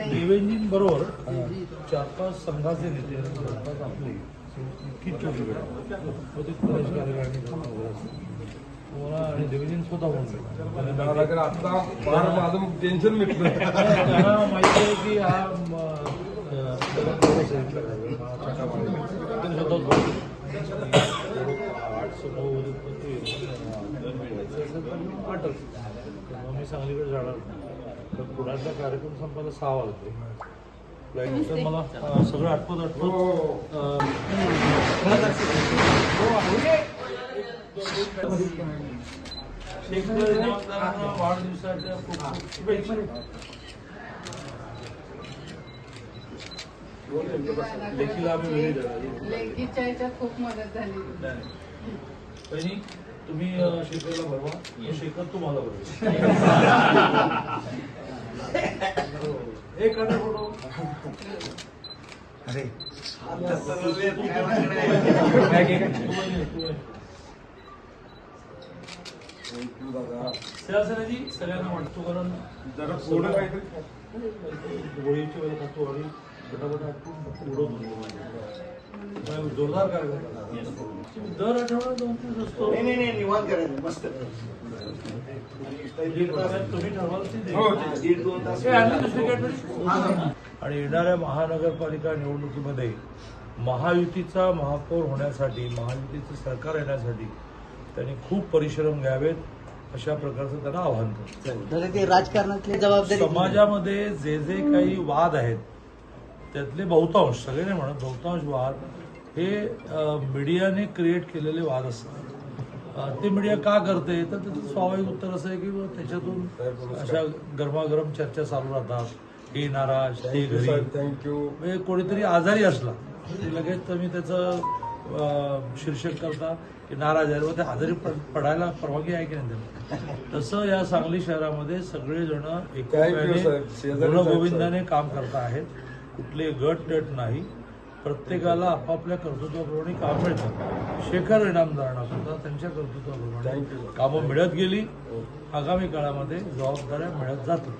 देवेंजींबरोबर चार पाच संघाचे नेते आणि जवळपास आपले. इतकी छोटी आणि देवेंजीं स्वतः आता फार माझं टेन्शन मिटलं. त्यांना माहिती आहे की हा बोलले. आठ मी सांगलीकडे जाणार नाही. तर पुण्याचा कार्यक्रम संपायला सहा वाजते फ्लाईटचं मला अ, सगळं आठवत आठवत अ, शेखर इनामदारांना वाढदिवसाच्या खूप खूप शुभेच्छा. लेखीला आम्ही वेळी देणार. लेकीच्या याच्यात खूप मदत झाली. बहिणी? तुम्ही शेखरला भरवा शेखर तुम्हाला भरवा. एक काढा फोटो. सगळ्यांना वाटतो कारण जरा पुढं काहीतरी. गोळीची वेळ खातो आणि जोरदार काय दर आठवड्यात दोन तीन असतो नाही नाही नाही निवांत करायचं मस्त. दीड तासात तुम्ही ठरवाल ते दे. हो हे? आणि येणाऱ्या महानगरपालिका निवडणुकीमध्ये महायुतीचा महापौर होण्यासाठी महायुतीचं सरकार येण्यासाठी त्यांनी खूप परिश्रम घ्यावेत अशा प्रकारचं त्यांना आव्हान करतो. राजकारणातली जबाबदारी समाजामध्ये जे जे काही वाद आहेत त्यातले बहुतांश सगळे नाही म्हणत बहुतांश वाद हे मीडियाने क्रिएट केलेले वाद असतात. ते मीडिया का करते? तर त्याचं स्वाभाविक उत्तर असं आहे की त्याच्यातून अशा गरमागरम चर्चा चालू राहतात. हे नाराज ते घरी थँक्यू म्हणजे कोणीतरी आजारी असला लगेच तुम्ही त्याचं शीर्षक करता की नाराज आहे. ते आजारी पड- पडायला परवानगी आहे की नाही तसं या सांगली शहरामध्ये सगळेजण एकोप्याने गुणगोविंदाने काम करत आहेत. कुठले गट टट नाही. प्रत्येकाला आपापल्या कर्तृत्वाप्रमाणे काम मिळतं. शेखर इनामदारांना सुद्धा त्यांच्या कर्तृत्वाप्रमाणे. कामं मिळत गेली. आगामी काळामध्ये जबाबदाऱ्या मिळत जातील